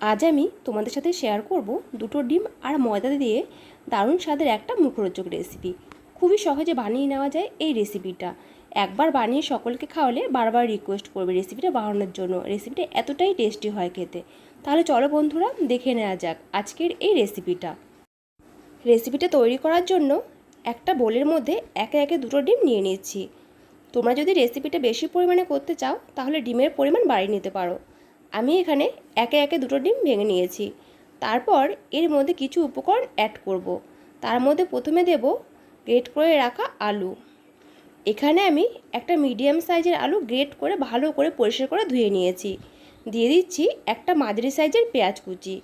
আজ আমি তোমাদের সাথে শেয়ার করব দুটো ডিম আর ময়দা দিয়ে দারুণ স্বাদের একটা মুখরোচক রেসিপি খুবই সহজে বানিয়ে নেওয়া যায় এই রেসিপিটা একবার বানিয়ে সকলকে খাওয়ালে বারবার রিকোয়েস্ট করবে রেসিপিটা বানানোর জন্য। রেসিপিটা এতটাই টেস্টি হয় খেতে। তাহলে চলো বন্ধুরা, দেখে নেওয়া যাক আজকের এই রেসিপিটা রেসিপিটা তৈরি করার জন্য একটা বোলের মধ্যে একে একে দুটো ডিম নিয়ে নিচ্ছি। তোমরা যদি রেসিপিটা বেশি পরিমাণে করতে চাও, তাহলে ডিমের পরিমাণ বাড়িয়ে নিতে পারো। আমি এখানে একে একে দুটো ডিম ভেঙে নিয়েছি। তারপর এর মধ্যে কিছু উপকরণ অ্যাড করব। তার মধ্যে প্রথমে দেব গ্রেট করে রাখা আলু। এখানে আমি একটা মিডিয়াম সাইজের আলু গ্রেট করে ভালো করে পরিষ্কার করে ধুয়ে নিয়েছি। দিয়ে দিচ্ছি একটা মাঝারি সাইজের পেঁয়াজ কুচি।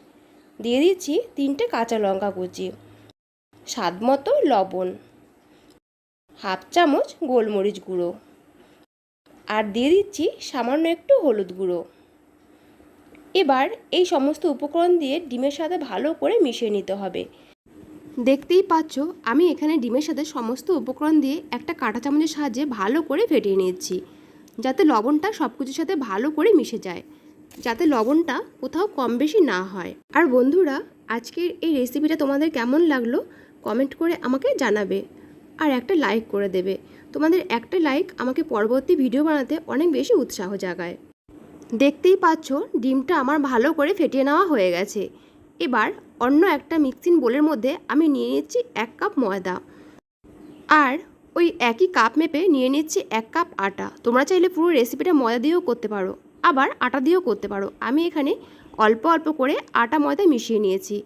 দিয়ে দিচ্ছি তিনটে কাঁচা লঙ্কা কুচি। স্বাদ মতো লবণ। হাফ চামচ গোলমরিচ গুঁড়ো। আর দিয়ে দিচ্ছি সামান্য একটু হলুদ গুঁড়ো। এবার এই সমস্ত উপকরণ দিয়ে ডিমের সাথে ভালো করে মিশিয়ে নিতে হবে। দেখতেই পাচ্ছ, আমি এখানে ডিমের সাথে সমস্ত উপকরণ দিয়ে একটা কাঁটা চামচের সাহায্যে ভালো করে ফেটিয়ে নিচ্ছি যাতে লবণটা সব কিছুর সাথে ভালো করে মিশে যায়, যাতে লবণটা কোথাও কম বেশি না হয়। আর বন্ধুরা, আজকের এই রেসিপিটা তোমাদের কেমন লাগল কমেন্ট করে আমাকে জানাবে। আর একটা লাইক করে দেবে। তোমাদের একটা লাইক আমাকে পরবর্তী ভিডিও বানাতে অনেক বেশি উৎসাহ জাগায়। দেখতেই পাচ্ছ, ডিমটা আমার ভালো করে ফেটিয়ে নেওয়া হয়ে গেছে। এবার অন্য একটা মিক্সিং বোলের মধ্যে আমি নিয়ে নিচ্ছি এক কাপ ময়দা। আর ওই একই কাপ মেপে নিয়ে নিচ্ছি এক কাপ আটা। তোমরা চাইলে পুরো রেসিপিটা ময়দা দিয়েও করতে পারো। আবার আটা দিয়েও করতে পারো। আমি এখানে অল্প অল্প করে আটা ময়দা মিশিয়ে নিয়েছি।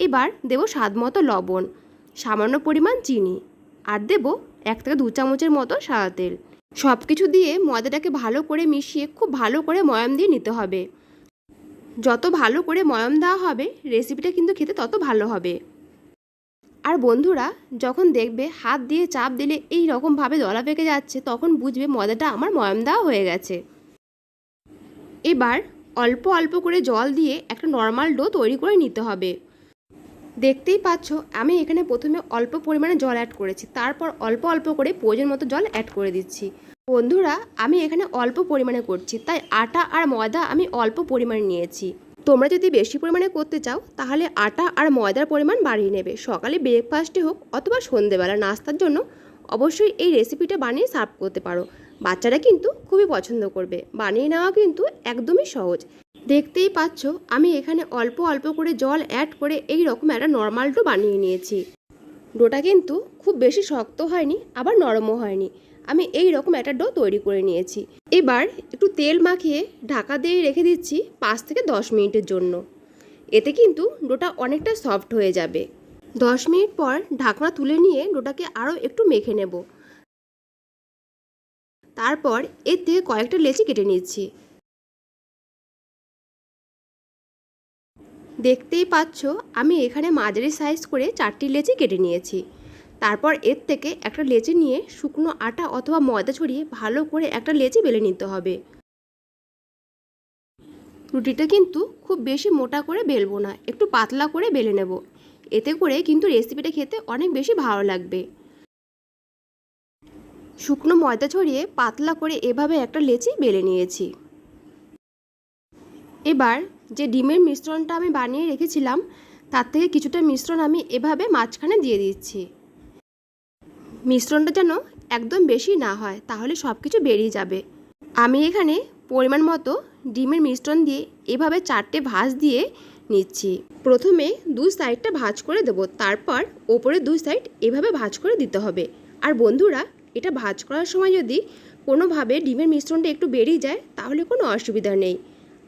এবার দেবো স্বাদ মতো লবণ, সামান্য পরিমাণ চিনি। আর দেবো এক থেকে দু চামচের মতো সাদা তেল। সব কিছু দিয়ে ময়দাটাকে ভালো করে মিশিয়ে, খুব ভালো করে ময়াম দিয়ে নিতে হবে। যত ভালো করে ময়াম দেওয়া হবে রেসিপিটা কিন্তু খেতে তত ভালো হবে। আর বন্ধুরা, যখন দেখবে হাত দিয়ে চাপ দিলে এই রকমভাবে দলা পেকে যাচ্ছে, তখন বুঝবে ময়দাটা আমার ময়াম দেওয়া হয়ে গেছে। এবার অল্প অল্প করে জল দিয়ে একটা নর্মাল ডো তৈরি করে নিতে হবে। দেখতেই পাচ্ছ, আমি এখানে প্রথমে অল্প পরিমাণে জল অ্যাড করেছি, তারপর অল্প অল্প করে প্রয়োজন মতো জল অ্যাড করে দিচ্ছি। বন্ধুরা, আমি এখানে অল্প পরিমাণে করছি, তাই আটা আর ময়দা আমি অল্প পরিমাণে নিয়েছি। তোমরা যদি বেশি পরিমাণে করতে চাও, তাহলে আটা আর ময়দার পরিমাণ বাড়িয়ে নেবে। সকালে ব্রেকফাস্টে হোক অথবা সন্ধেবেলা নাস্তার জন্য অবশ্যই এই রেসিপিটা বানিয়ে সার্ভ করতে পারো। বাচ্চারা কিন্তু খুবই পছন্দ করবে। বানিয়ে নেওয়া কিন্তু একদমই সহজ। দেখতেই পাচ্ছ, আমি এখানে অল্প অল্প করে জল অ্যাড করে এই রকম একটা নর্মাল ডো বানিয়ে নিয়েছি। ডোটা কিন্তু খুব বেশি শক্ত হয়নি, আবার নরমও হয়নি। আমি এই রকম একটা ডো তৈরি করে নিয়েছি। এবার একটু তেল মাখিয়ে ঢাকা দিয়ে রেখে দিচ্ছি পাঁচ থেকে দশ মিনিটের জন্য। এতে কিন্তু ডোটা অনেকটা সফট হয়ে যাবে। দশ মিনিট পর ঢাকনা তুলে নিয়ে ডোটাকে আরও একটু মেখে নেব। তারপর এর থেকে কয়েকটা লেচি কেটে নিচ্ছি দেখতেই পাচ্ছ, আমি এখানে মাঝারি সাইজ করে চারটি লেচি কেটে নিয়েছি। তারপর এর থেকে একটা লেচি নিয়ে শুকনো আটা অথবা ময়দা ছড়িয়ে ভালো করে একটা লেচি বেলে নিতে হবে। রুটিটা কিন্তু খুব বেশি মোটা করে বেলবো না, একটু পাতলা করে বেলে নেব। এতে করে কিন্তু রেসিপিটা খেতে অনেক বেশি ভালো লাগবে। শুকনো ময়দা ছড়িয়ে পাতলা করে এভাবে একটা লেচি বেলে নিয়েছি। এবার যে ডিমের মিশ্রণটা আমি বানিয়ে রেখেছিলাম, তার থেকে কিছুটা মিশ্রণ আমি এভাবে মাঝখানে দিয়ে দিচ্ছি। মিশ্রণটা যেন একদম বেশি না হয়, তাহলে সব কিছু বেরিয়ে যাবে। আমি এখানে পরিমাণ মতো ডিমের মিশ্রণ দিয়ে এভাবে চারটে ভাঁজ দিয়ে নিচ্ছি। প্রথমে দুই সাইডটা ভাঁজ করে দেবো, তারপর ওপরে দুই সাইড এভাবে ভাঁজ করে দিতে হবে। আর বন্ধুরা এটা ভাজ করার সময় যদি কোনোভাবে ডিমের মিশ্রণটা একটু বেরিয়ে যায়, তাহলে কোনো অসুবিধা নেই।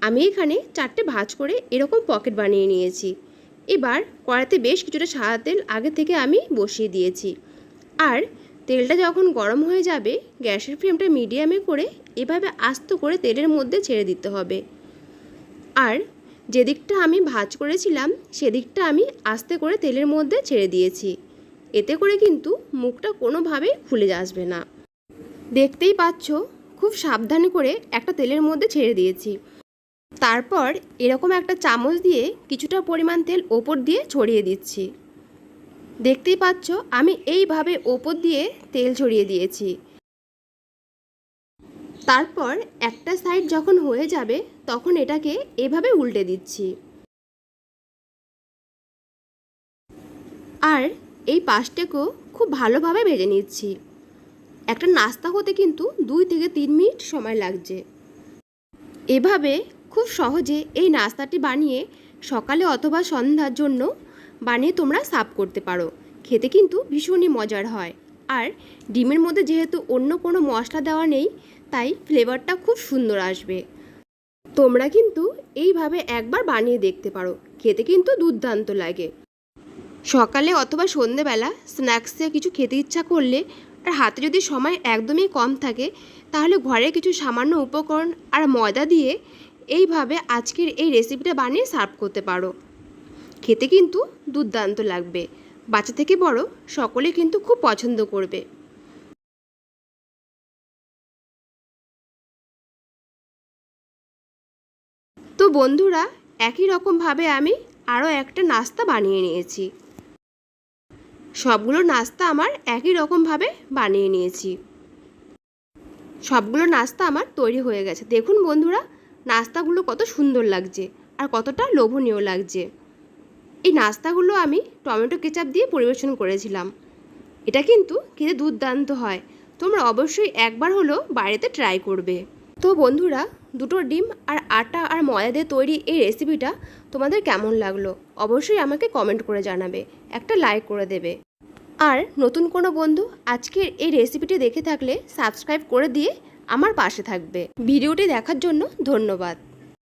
আমি এখানে চারটে ভাজ করে এরকম পকেট বানিয়ে নিয়েছি। এবার কড়াতে বেশ কিছুটা সাদা তেল আগে থেকে আমি বসিয়ে দিয়েছি। আর তেলটা যখন গরম হয়ে যাবে, গ্যাসের ফ্লেমটা মিডিয়ামে করে এভাবে আস্ত করে তেলের মধ্যে ছেড়ে দিতে হবে। আর যেদিকটা আমি ভাজ করেছিলাম, সেদিকটা আমি আস্তে করে তেলের মধ্যে ছেড়ে দিয়েছি। এতে করে কিন্তু মুখটা কোনোভাবেই খুলে আসবে না। দেখতেই পাচ্ছ, খুব সাবধানে করে একটা তেলের মধ্যে ছেড়ে দিয়েছি। তারপর এরকম একটা চামচ দিয়ে কিছুটা পরিমাণ তেল ওপর দিয়ে ছড়িয়ে দিচ্ছি। দেখতেই পাচ্ছ, আমি এইভাবে ওপর দিয়ে তেল ছড়িয়ে দিয়েছি। তারপর একটা সাইড যখন হয়ে যাবে, তখন এটাকে এভাবে উল্টে দিচ্ছি। আর এই পাঁচটাকেও খুব ভালোভাবে ভেজে নিচ্ছি। একটা নাস্তা হতে কিন্তু দুই থেকে তিন মিনিট সময় লাগছে। এভাবে খুব সহজে এই নাস্তাটি বানিয়ে সকালে অথবা সন্ধ্যার জন্য বানিয়ে তোমরা সার্ভ করতে পারো। খেতে কিন্তু ভীষণই মজার হয়। আর ডিমের মধ্যে যেহেতু অন্য কোনো মশলা দেওয়া নেই, তাই ফ্লেভারটা খুব সুন্দর আসবে। তোমরা কিন্তু এইভাবে একবার বানিয়ে দেখতে পারো। খেতে কিন্তু দুর্দান্ত লাগে। সকালে অথবা সন্ধেবেলা স্ন্যাক্সে কিছু খেতে ইচ্ছা করলে আর হাতে যদি সময় একদমই কম থাকে, তাহলে ঘরে কিছু সামান্য উপকরণ আর ময়দা দিয়ে এইভাবে আজকের এই রেসিপিটা বানিয়ে সার্ভ করতে পারো। খেতে কিন্তু দুর্দান্ত লাগবে। বাচ্চা থেকে বড় সকলে কিন্তু খুব পছন্দ করবে। তো বন্ধুরা, একই রকমভাবে আমি আরও একটা নাস্তা বানিয়ে নিয়েছি। সবগুলো নাস্তা আমার একই রকমভাবে বানিয়ে নিয়েছি। সবগুলো নাস্তা আমার তৈরি হয়ে গেছে। দেখুন বন্ধুরা, নাস্তাগুলো কত সুন্দর লাগছে আর কতটা লোভনীয় লাগছে। এই নাস্তাগুলো আমি টমেটো কেচাপ দিয়ে পরিবেশন করেছিলাম। এটা কিন্তু খেতে দুর্দান্ত হয়। তোমরা অবশ্যই একবার হলেও বাড়িতে ট্রাই করবে। তো বন্ধুরা দুটো ডিম আর আটা আর ময়দা দিয়ে তৈরি এই রেসিপিটা তোমাদের কেমন লাগল? অবশ্যই আমাকে কমেন্ট করে জানাবে, একটা লাইক করে দেবে। আর নতুন কোনো বন্ধু, আজকের এই রেসিপিটি দেখে থাকলে সাবস্ক্রাইব করে দিয়ে আমার পাশে থাকবে। ভিডিওটি দেখার জন্য ধন্যবাদ।